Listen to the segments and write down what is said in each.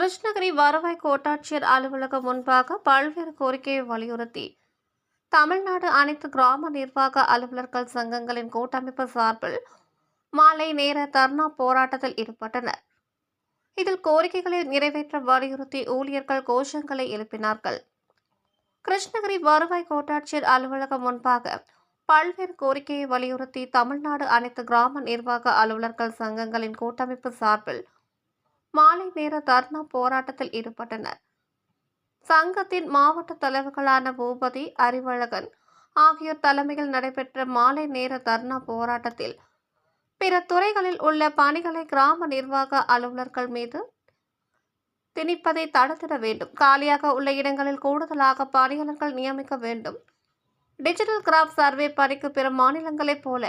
கிருஷ்ணகிரி வருவாய் கோட்டாட்சியர் அலுவலகம் முன்பாக பல்வேறு கோரிக்கையை வலியுறுத்தி. தமிழ்நாடு அனைத்து கிராம நிர்வாக அலுவலர்கள் சங்கங்களின் கூட்டமைப்பு சார்பில் மாலை நேர தர்ணா போராட்டத்தில் ஈடுபட்டனர். இதில் கோரிக்கைகளை நிறைவேற்ற வலியுறுத்தி ஊழியர்கள் கோஷங்களை எழுப்பினார்கள். கிருஷ்ணகிரி வருவாய் கோட்டாட்சியர் அலுவலகம் முன்பாக பல்வேறு கோரிக்கையை வலியுறுத்தி தமிழ்நாடு அனைத்து கிராம நிர்வாக அலுவலர்கள் சங்கங்களின் கூட்டமைப்பு சார்பில் மாலை நேர தர்ணா போராட்டத்தில் ஈடுபட்டனர். சங்கத்தின் மாவட்ட தலைவர்களான பூபதி அறிவழகன் ஆகியோர் தலைமையில் நடைபெற்ற மாலை நேர தர்ணா போராட்டத்தில் பிற துறைகளில் உள்ள பணிகளை கிராம நிர்வாக அலுவலர்கள் மீது திணிப்பதை தடுத்திட வேண்டும். காலியாக உள்ள இடங்களில் கூடுதலாக பணியாளர்கள் நியமிக்க வேண்டும். டிஜிட்டல் கிராப் சர்வே பணிக்கு பிற மாநிலங்களைப் போல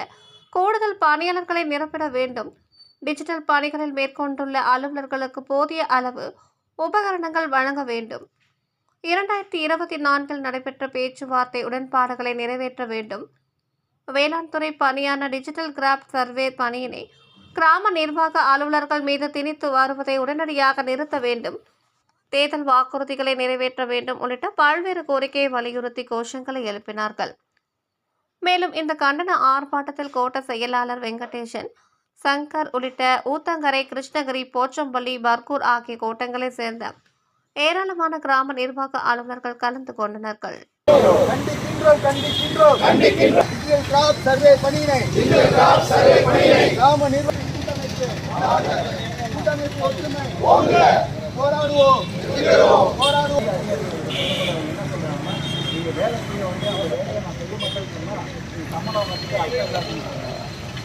கூடுதல் பணியாளர்களை நிரப்பிட வேண்டும். டிஜிட்டல் பணிகளில் மேற்கொண்டுள்ள அலுவலர்களுக்கு போதிய அளவு உபகரணங்கள் வழங்க வேண்டும். இரண்டாயிரத்தி இருபத்தி நான்கில் நடைபெற்ற பேச்சுவார்த்தை உடன்பாடுகளை நிறைவேற்ற வேண்டும். வேளாண் துறை பணியான டிஜிட்டல் கிராஃப்ட் சர்வே பணியினை கிராம நிர்வாக அலுவலர்கள் மீது திணித்து வருவதை உடனடியாக நிறுத்த வேண்டும். தேர்தல் வாக்குறுதிகளை நிறைவேற்ற வேண்டும் உள்ளிட்ட பல்வேறு கோரிக்கையை வலியுறுத்தி கோஷங்களை எழுப்பினார்கள். மேலும் இந்த கண்டன ஆர்ப்பாட்டத்தில் கோட்ட செயலாளர் வெங்கடேசன் சங்கர் உள்ளிட்ட ஊத்தங்கரை கிருஷ்ணகிரி போச்சம்பள்ளி பர்கூர் ஆகிய கோட்டங்களைச் சேர்ந்த ஏராளமான கிராம நிர்வாக அலுவலர்கள் கலந்து கொண்டனர்கள் போராடுவோம் போராடுவோம் வேலை செய்ய வந்து அவங்க பொதுமக்கள் சம்பளம் வந்து